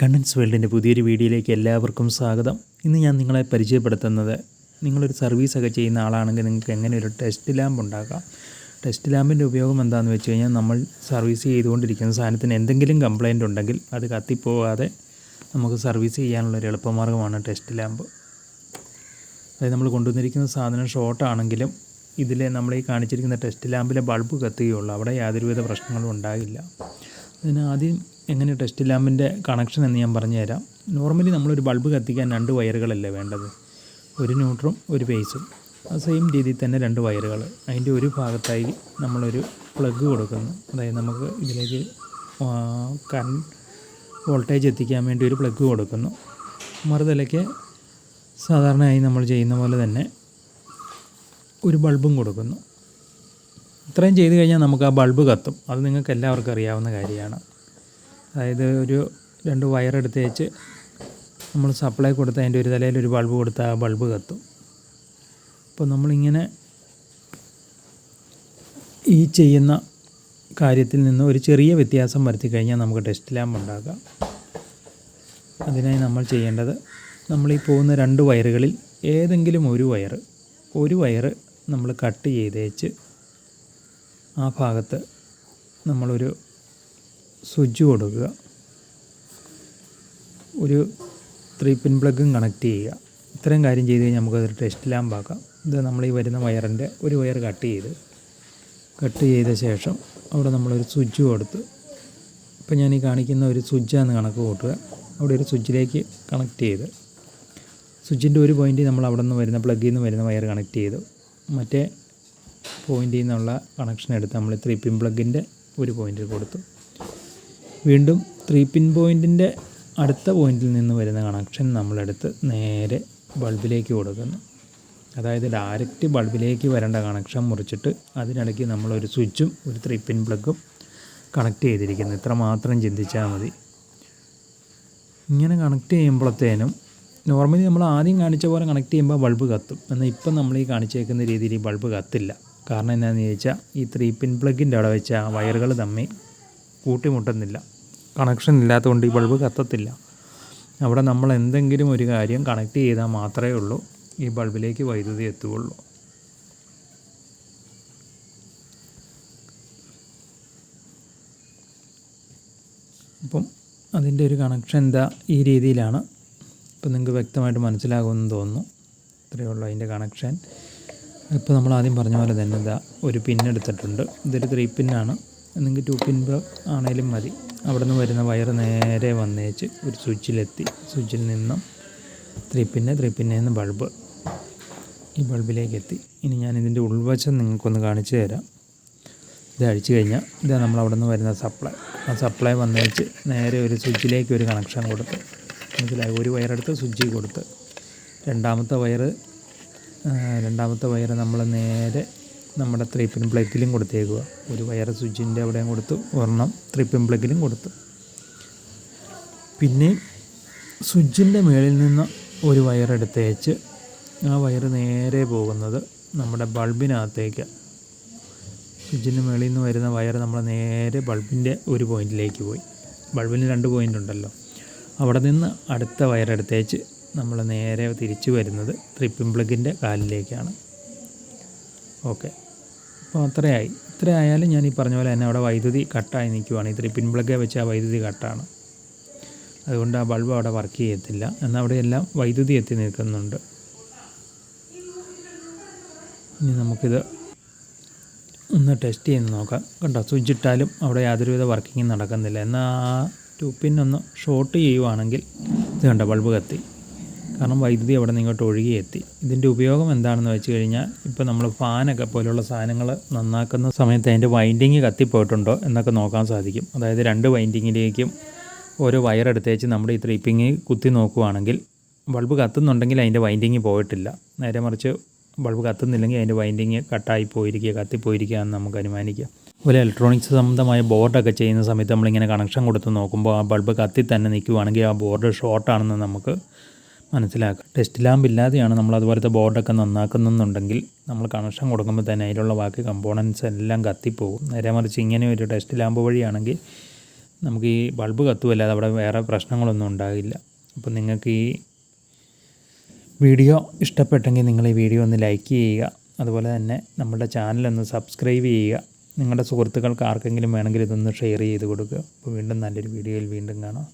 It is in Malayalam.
കണ്ണൻസ് വേൾഡിന്റെ പുതിയൊരു വീഡിയോയിലേക്ക് എല്ലാവർക്കും സ്വാഗതം. ഇന്ന് ഞാൻ നിങ്ങളെ പരിചയപ്പെടുത്തുന്നത് നിങ്ങളൊരു സർവീസൊക്കെ ചെയ്യുന്ന ആളാണെങ്കിൽ നിങ്ങൾക്ക് എങ്ങനെ ഒരു ടെസ്റ്റ് ലാമ്പ് ഉണ്ടാക്കാം? ടെസ്റ്റ് ലാമ്പിന്റെ ഉപയോഗം എന്താണെന്ന് വെച്ച് കഴിഞ്ഞാൽ നമ്മൾ സർവീസ് ചെയ്തുകൊണ്ടിരിക്കുന്ന സാധനത്തിന് എന്തെങ്കിലും കംപ്ലൈന്റ് ഉണ്ടെങ്കിൽ അത് കത്തിപ്പോകാതെ നമുക്ക് സർവീസ് ചെയ്യാനുള്ള ഒരു എളുപ്പമാർഗമാണ് ടെസ്റ്റ് ലാമ്പ്. അതായത് നമ്മൾ കൊണ്ടുവന്നിരിക്കുന്ന സാധനം ഷോർട്ടാണെങ്കിലും ഇതിൽ നമ്മൾ ഈ കാണിച്ചിരിക്കുന്ന ടെസ്റ്റ് ലാമ്പിലെ ബൾബ് കത്തുകയുള്ളൂ. അവിടെ യാതൊരുവിധ പ്രശ്നങ്ങളും ഉണ്ടാകില്ല. അതിന് ആദ്യം എങ്ങനെ ടെസ്റ്റ് ലാമ്പിന്റെ കണക്ഷൻ എന്ന് ഞാൻ പറഞ്ഞുതരാം. നോർമലി നമ്മളൊരു ബൾബ് കത്തിക്കാൻ രണ്ട് വയറുകളല്ലേ വേണ്ടത്. ഒരു ന്യൂട്രും ഒരു ബേസും ആ സെയിം രീതിയിൽ തന്നെ രണ്ട് വയറുകൾ. അതിന്റെ ഒരു ഭാഗത്തായി നമ്മളൊരു പ്ലഗ് കൊടുക്കുന്നു. അതായത് നമുക്ക് ഇതിലേക്ക് കറണ്ട് വോൾട്ടേജ് എത്തിക്കാൻ വേണ്ടി ഒരു പ്ലഗ് കൊടുക്കുന്നു. മറുതലയ്ക്ക് സാധാരണയായി നമ്മൾ ചെയ്യുന്ന പോലെ തന്നെ ഒരു ബൾബും കൊടുക്കുന്നു. ഇത്രയും ചെയ്തു കഴിഞ്ഞാൽ നമുക്ക് ആ ബൾബ് കത്തും. അത് നിങ്ങൾക്ക് എല്ലാവർക്കും അറിയാവുന്ന കാര്യമാണ്. അതായത് ഒരു രണ്ട് വയറെടുത്ത് വെച്ച് നമ്മൾ സപ്ലൈ കൊടുത്ത് അതിന്റെ ഒരു തലയിൽ ഒരു ബൾബ് കൊടുത്താൽ ആ ബൾബ് കത്തും. അപ്പോൾ നമ്മളിങ്ങനെ ഈ ചെയ്യുന്ന കാര്യത്തിൽ നിന്ന് ഒരു ചെറിയ വ്യത്യാസം വരുത്തി കഴിഞ്ഞാൽ നമുക്ക് ടെസ്റ്റ് ലാമ്പ് ഉണ്ടാക്കാം. അതിനായി നമ്മൾ ചെയ്യേണ്ടത് നമ്മൾ ഈ പോകുന്ന രണ്ട് വയറുകളിൽ ഏതെങ്കിലും ഒരു വയർ ഒരു വയർ നമ്മൾ കട്ട് ചെയ്തേച്ച് ആ ഭാഗത്ത് നമ്മളൊരു സ്വിച്ച് കൊടുക്കുക. ഒരു ത്രീ പിൻ പ്ലഗും കണക്ട് ചെയ്യുക. ഇത്രയും കാര്യം ചെയ്ത് കഴിഞ്ഞാൽ നമുക്കതൊരു ടെസ്റ്റ് ലാമ്പ് ആക്കാം. ഇത് നമ്മൾ ഈ വരുന്ന വയറിന്റെ ഒരു വയർ കട്ട് ചെയ്ത് കട്ട് ചെയ്ത ശേഷം അവിടെ നമ്മളൊരു സ്വിച്ച് കൊടുത്ത് ഇപ്പം ഞാൻ ഈ കാണിക്കുന്ന ഒരു സ്വിച്ചാണ് കണക്ക് കൂട്ടുക. അവിടെ ഒരു സ്വിച്ചിലേക്ക് കണക്ട് ചെയ്ത് സ്വിച്ചിന്റെ ഒരു പോയിന്റ് നമ്മൾ അവിടെ നിന്ന് വരുന്ന പ്ലഗിൽ നിന്ന് വരുന്ന വയർ കണക്ട് ചെയ്തു മറ്റേ പോയിന്റിൽ നിന്നുള്ള കണക്ഷൻ എടുത്ത് നമ്മൾ ത്രീ പിൻ പ്ലഗിന്റെ ഒരു പോയിന്റിൽ കൊടുത്തു. വീണ്ടും ത്രീ പിൻ പോയിന്റിന്റെ അടുത്ത പോയിന്റിൽ നിന്ന് വരുന്ന കണക്ഷൻ നമ്മളെടുത്ത് നേരെ ബൾബിലേക്ക് കൊടുക്കുന്നു. അതായത് ഡയറക്റ്റ് ബൾബിലേക്ക് വരേണ്ട കണക്ഷൻ മുറിച്ചിട്ട് അതിനിടയ്ക്ക് നമ്മളൊരു സ്വിച്ചും ഒരു ത്രീ പിൻ പ്ലഗും കണക്ട് ചെയ്തിരിക്കുന്നു. ഇത്ര മാത്രം ചിന്തിച്ചാൽ മതി. ഇങ്ങനെ കണക്ട് ചെയ്യുമ്പോഴത്തേനും നോർമലി നമ്മൾ ആദ്യം കാണിച്ച പോലെ കണക്ട് ചെയ്യുമ്പോൾ ബൾബ് കത്തും. എന്നാൽ ഇപ്പം നമ്മൾ ഈ കാണിച്ചേക്കുന്ന രീതിയിൽ ഈ ബൾബ് കത്തില്ല. കാരണം എന്താണെന്ന് ചോദിച്ചാൽ ഈ ത്രീ പിൻ പ്ലഗിന്റെ അവിടെ വെച്ച വയറുകൾ തമ്മിൽ കൂട്ടിമുട്ടുന്നില്ല. കണക്ഷൻ ഇല്ലാത്തതുകൊണ്ട് ഈ ബൾബ് കത്തത്തില്ല. അവിടെ നമ്മൾ എന്തെങ്കിലും ഒരു കാര്യം കണക്ട് ചെയ്താൽ മാത്രമേ ഉള്ളൂ. ഈ ബൾബിലേക്ക് വൈദ്യുതി എത്തുകയുള്ളൂ. അപ്പം അതിന്റെ ഒരു കണക്ഷൻ എന്താ ഈ രീതിയിലാണ്. ഇപ്പം നിങ്ങൾക്ക് വ്യക്തമായിട്ട് മനസ്സിലാകുമെന്ന് തോന്നുന്നു. ഇത്രയേ ഉള്ളൂ അതിന്റെ കണക്ഷൻ ഇപ്പോൾ നമ്മൾ ആദ്യം പറഞ്ഞ പോലെ തന്നെ ഇതാ ഒരു പിൻ എടുത്തിട്ടുണ്ട്. ഇതൊരു ത്രീ പിന്നാണ് നിങ്ങൾക്ക് ടു പിൻ ആണേലും മതി. അവിടെ നിന്ന് വരുന്ന വയർ നേരെ വന്നേച്ച് ഒരു സ്വിച്ചിലെത്തി. സ്വിച്ചിൽ നിന്നും ത്രീ പിന്നെ ത്രീ ബൾബ് ഈ ബൾബിലേക്ക് എത്തി ഇനി ഞാൻ ഇതിന്റെ ഉൾവശം നിങ്ങൾക്കൊന്ന് കാണിച്ചു തരാം. ഇത് അഴിച്ചു കഴിഞ്ഞാൽ ഇതാ നമ്മൾ അവിടെ നിന്ന് വരുന്ന സപ്ലൈ. ആ സപ്ലൈ വന്നേച്ച് നേരെ ഒരു സ്വിച്ചിലേക്ക് ഒരു കണക്ഷൻ കൊടുത്ത് മനസ്സിലായി? ഒരു വയറെടുത്ത് സ്വിച്ചിൽ കൊടുത്ത്. രണ്ടാമത്തെ വയറ് രണ്ടാമത്തെ വയറ് നമ്മൾ നേരെ നമ്മുടെ ത്രീ പിൻ പ്ലഗിലും കൊടുത്തേക്കുക ഒരു വയർ സ്വിച്ചിന്റെ അവിടെയും കൊടുത്തു ഒരെണ്ണം ത്രീ പിൻ പ്ലഗിലും കൊടുത്തു. പിന്നെ സ്വിച്ചിന്റെ മേളിൽ നിന്ന് ഒരു വയർ എടുത്തേച്ച് ആ വയർ നേരെ പോകുന്നത് നമ്മുടെ ബൾബിനകത്തേക്ക് സ്വിച്ചിന്റെ മേളിൽ നിന്ന് വരുന്ന വയർ നമ്മൾ നേരെ ബൾബിന്റെ ഒരു പോയിന്റിലേക്ക് പോയി. ബൾബിന് രണ്ട് പോയിന്റ് ഉണ്ടല്ലോ. അവിടെ നിന്ന് അടുത്ത വയർ വയറെടുത്തേച്ച് നമ്മൾ നേരെ തിരിച്ചു വരുന്നത് ത്രിപ്പിൻ പ്ലഗിന്റെ കാലിലേക്കാണ്. ഓക്കെ അപ്പോൾ അത്രയായി. ഇത്ര ആയാലും ഞാൻ ഈ പറഞ്ഞ പോലെ തന്നെ അവിടെ വൈദ്യുതി കട്ടായി നിൽക്കുവാണ്. ഇത്ര പിൻപ്ലഗ് വെച്ച് വൈദ്യുതി കട്ടാണ്. അതുകൊണ്ട് ആ ബൾബ് അവിടെ വർക്ക് ചെയ്യത്തില്ല. എന്നാൽ അവിടെ എല്ലാം വൈദ്യുതി എത്തി നിൽക്കുന്നുണ്ട്. ഇനി നമുക്കിത് ഒന്ന് ടെസ്റ്റ് ചെയ്ത് നോക്കാം. കണ്ടോ? സ്വിച്ച് ഇട്ടാലും അവിടെ യാതൊരുവിധ വർക്കിങ്ങും നടക്കുന്നില്ല. എന്നാൽ ആ ടു പിൻ ഒന്ന് ഷോർട്ട് ചെയ്യുവാണെങ്കിൽ ഇത് കണ്ടോ? ബൾബ് കത്തി. കാരണം വൈദ്യുതി അവിടെ നിന്ന് ഇങ്ങോട്ട് ഒഴുകിയെത്തി ഇതിന്റെ ഉപയോഗം എന്താണെന്ന് വെച്ച് കഴിഞ്ഞാൽ ഇപ്പോൾ നമ്മൾ ഫാനൊക്കെ പോലുള്ള സാധനങ്ങൾ നന്നാക്കുന്ന സമയത്ത് അതിന്റെ വൈൻഡിങ് കത്തിപ്പോയിട്ടുണ്ടോ എന്നൊക്കെ നോക്കാൻ സാധിക്കും. അതായത് രണ്ട് വൈൻഡിങ്ങിലേക്കും ഓരോ വയർ എടുത്തേച്ച് നമ്മുടെ ഈ ത്രീപ്പിങ് കുത്തി നോക്കുവാണെങ്കിൽ ബൾബ് കത്തുന്നുണ്ടെങ്കിൽ അതിന്റെ വൈൻഡിങ് പോയിട്ടില്ല. നേരെ മറിച്ച് ബൾബ് കത്തുന്നില്ലെങ്കിൽ അതിന്റെ വൈൻഡിങ് കട്ടായി പോയിരിക്കുക കത്തിപ്പോയിരിക്കുക എന്ന് നമുക്ക് അനുമാനിക്കാം. അതുപോലെ ഇലക്ട്രോണിക്സ് സംബന്ധമായ ബോർഡൊക്കെ ചെയ്യുന്ന സമയത്ത് നമ്മളിങ്ങനെ കണക്ഷൻ കൊടുത്ത് നോക്കുമ്പോൾ ആ ബൾബ് കത്തി തന്നെ നിൽക്കുവാണെങ്കിൽ ആ ബോർഡ് ഷോർട്ടാണെന്ന് നമുക്ക് മനസ്സിലാക്കുക. ടെസ്റ്റ് ലാമ്പ് ഇല്ലാതെയാണ് നമ്മൾ അതുപോലത്തെ ബോർഡൊക്കെ നന്നാക്കുന്നുണ്ടെങ്കിൽ നമ്മൾ കണക്ഷൻ കൊടുക്കുമ്പോൾ തന്നെ അതിലുള്ള ബാക്കി കമ്പോണൻസ് എല്ലാം കത്തിപ്പോകും. നേരെ മറിച്ച് ഇങ്ങനെ ഒരു ടെസ്റ്റ് ലാമ്പ് വഴിയാണെങ്കിൽ നമുക്ക് ഈ ബൾബ് കത്തുമല്ലാതെ അവിടെ വേറെ പ്രശ്നങ്ങളൊന്നും ഉണ്ടാകില്ല. അപ്പോൾ നിങ്ങൾക്ക് ഈ വീഡിയോ ഇഷ്ടപ്പെട്ടെങ്കിൽ നിങ്ങൾ ഈ വീഡിയോ ഒന്ന് ലൈക്ക് ചെയ്യുക. അതുപോലെ തന്നെ നമ്മുടെ ചാനലൊന്ന് സബ്സ്ക്രൈബ് ചെയ്യുക. നിങ്ങളുടെ സുഹൃത്തുക്കൾക്ക് ആർക്കെങ്കിലും വേണമെങ്കിൽ ഇതൊന്ന് ഷെയർ ചെയ്ത് കൊടുക്കുക. അപ്പോൾ വീണ്ടും നല്ലൊരു വീഡിയോയിൽ വീണ്ടും കാണാം.